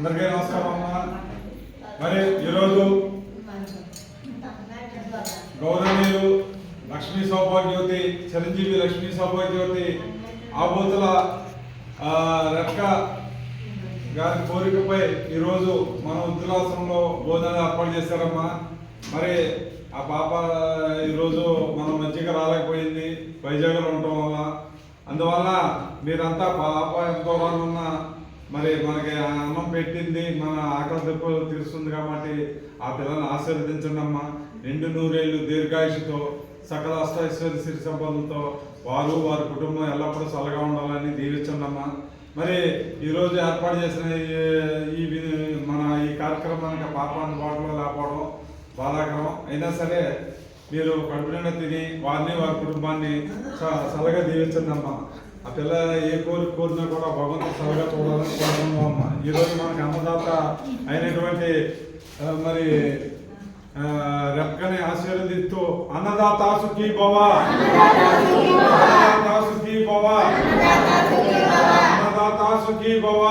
అందరికీ నమస్కారం అమ్మ. మరి ఈరోజు గౌరవనీయులు లక్ష్మీ సౌభాగ్యవతి చిరంజీవి లక్ష్మీ సౌభాగ్యవతి ఆబోతుల ఆ, రెక్క గారి కోరికపై ఈరోజు మన ఉద్రాసంలో భోజనాలు ఏర్పాటు చేశారమ్మా. మరి ఆ పాప ఈరోజు మనం మంచిగా రాలేకపోయింది వైజాగ్లో ఉండటం వల్ల. అందువల్ల మీరంతా పాప ఎంతో ఉన్న మరి మనకి ఆ అన్నం పెట్టింది. మన ఆకలి దెబ్బలు తీరుస్తుంది కాబట్టి ఆ పిల్లల్ని ఆశీర్వదించండి అమ్మా నూరేళ్ళు దీర్ఘాయుషుతో సకల అష్టైశ్వర్య సిరి సంపదలతో వారు వారి కుటుంబం ఎల్లప్పుడూ చల్లగా ఉండాలని దీవించండి అమ్మా మరి ఈరోజు ఏర్పాటు చేసిన ఈ- మన ఈ కార్యక్రమానికి పాప అందుబాటులో లేకపోవడం బాధాకరం. అయినా సరే మీరు కడుపు తిని వారిని వారి కుటుంబాన్ని చల్లగా దీవించండి అమ్మా ఆ పిల్ల ఏ కోరిక కోరినా కూడా భగవంతుడు చల్లగా చూడాలని కోరుకుందాం అమ్మా ఈరోజు మనకి అన్నదాత అయినటువంటి ఆ, మరి ఆ, రెక్కని ఆశీర్వదిస్తూ అన్నదాత సుఖీ భవ అన్నదాత సుఖీ భవ అన్నదాత సుఖీ భవ